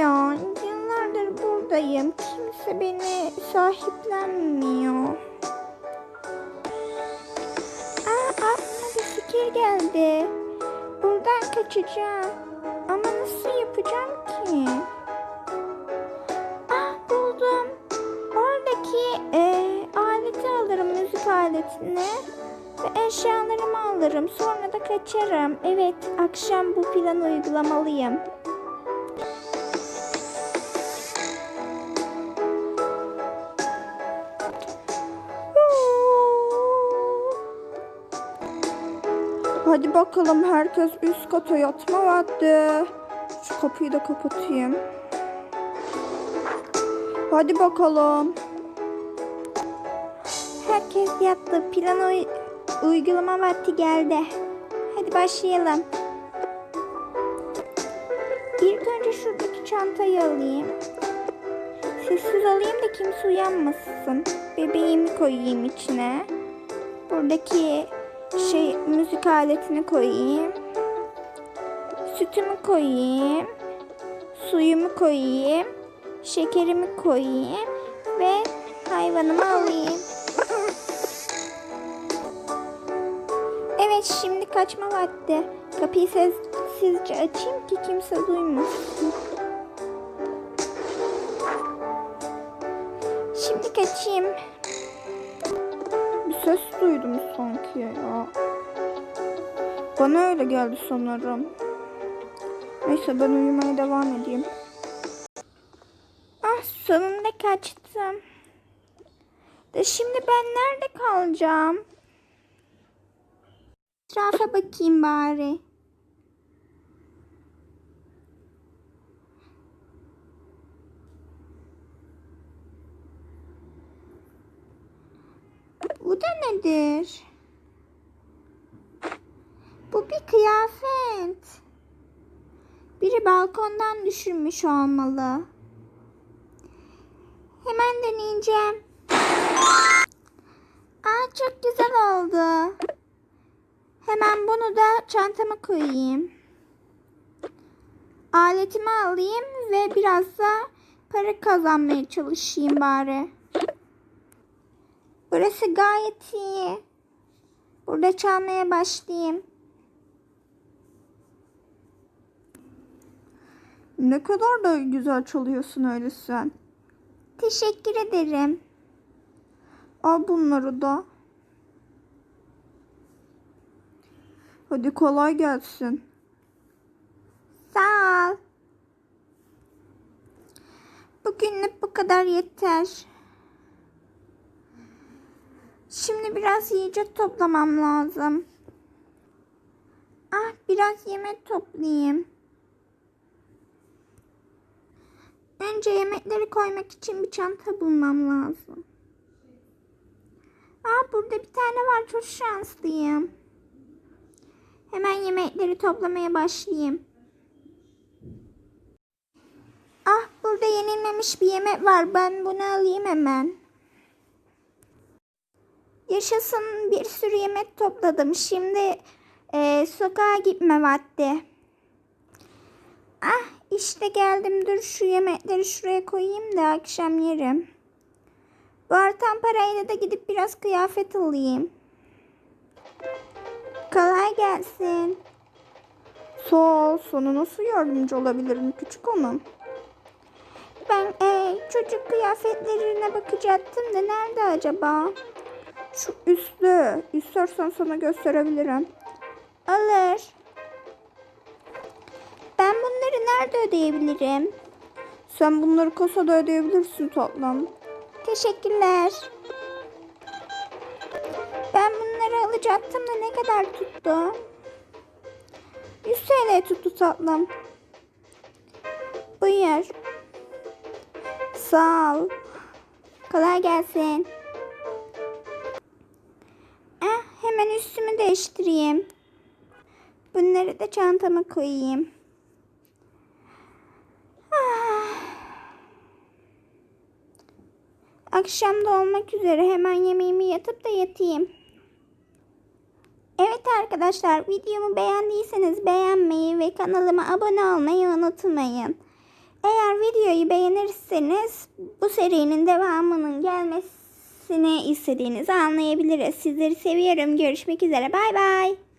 ya? Yıllardır buradayım. Kimse beni sahiplenmiyor. Aa, aklıma bir fikir geldi. Buradan kaçacağım. Ama nasıl yapacağım ki? Ah buldum. Oradaki e, aleti alırım, müzik aletini. Ve eşyalarımı alırım. Sonra da kaçarım. Evet, akşam bu planı uygulamalıyım. Hadi bakalım herkes üst kata yatma vakti. Şu kapıyı da kapatayım. Hadi bakalım. Herkes yattı. Plan uy- uygulama vakti geldi. Hadi başlayalım. İlk önce şuradaki çantayı alayım. Sessiz alayım da kimse uyanmasın. Bebeğimi koyayım içine. Buradaki şey müzik aletini koyayım. Sütümü koyayım. Suyumu koyayım. Şekerimi koyayım ve hayvanımı alayım. Evet şimdi kaçma vakti. Kapıyı sessizce açayım ki kimse duymasın. Şimdi kaçayım. Ses duydum sanki ya. Bana öyle geldi sanırım. Neyse ben uyumaya devam edeyim. Ah sonunda kaçtım. De şimdi ben nerede kalacağım? Etrafa bakayım bari. Bu da nedir? Bu bir kıyafet. Biri balkondan düşürmüş olmalı. Hemen deneyeceğim. Aa çok güzel oldu. Hemen bunu da çantama koyayım. Aletimi alayım ve biraz da para kazanmaya çalışayım bari. Burası gayet iyi. Burada çalmaya başlayayım. Ne kadar da güzel çalıyorsun öyle sen. Teşekkür ederim. Al bunları da. Hadi kolay gelsin. Sağ ol. Bugünlük bu kadar yeter. Şimdi biraz yiyecek toplamam lazım. Ah biraz yemek toplayayım. Önce yemekleri koymak için bir çanta bulmam lazım. Aa burada bir tane var çok şanslıyım. Hemen yemekleri toplamaya başlayayım. Ah burada yenilmemiş bir yemek var. Ben bunu alayım hemen. Yaşasın bir sürü yemek topladım. Şimdi e, sokağa gitme vakti. Ah işte geldim. Dur şu yemekleri şuraya koyayım da akşam yerim. Bu artan parayla da gidip biraz kıyafet alayım. Kolay gelsin. Sağ ol. Sana nasıl yardımcı olabilirim küçük hanım? Ben e, çocuk kıyafetlerine bakacaktım da nerede acaba? Şu üstlü. İstersen sana gösterebilirim. Alır. Ben bunları nerede ödeyebilirim? Sen bunları kasada ödeyebilirsin tatlım. Teşekkürler. Ben bunları alacaktım da ne kadar tuttu? 100 TL tuttu tatlım. Buyur. Sağ ol. Kolay gelsin. Değiştireyim. Bunları da çantama koyayım. Ah. Akşam da olmak üzere hemen yemeğimi yatıp da yatayım. Evet arkadaşlar videomu beğendiyseniz beğenmeyi ve kanalıma abone olmayı unutmayın. Eğer videoyu beğenirseniz bu serinin devamının gelmesini istediğinizi anlayabiliriz. Sizleri seviyorum. Görüşmek üzere. Bay bay.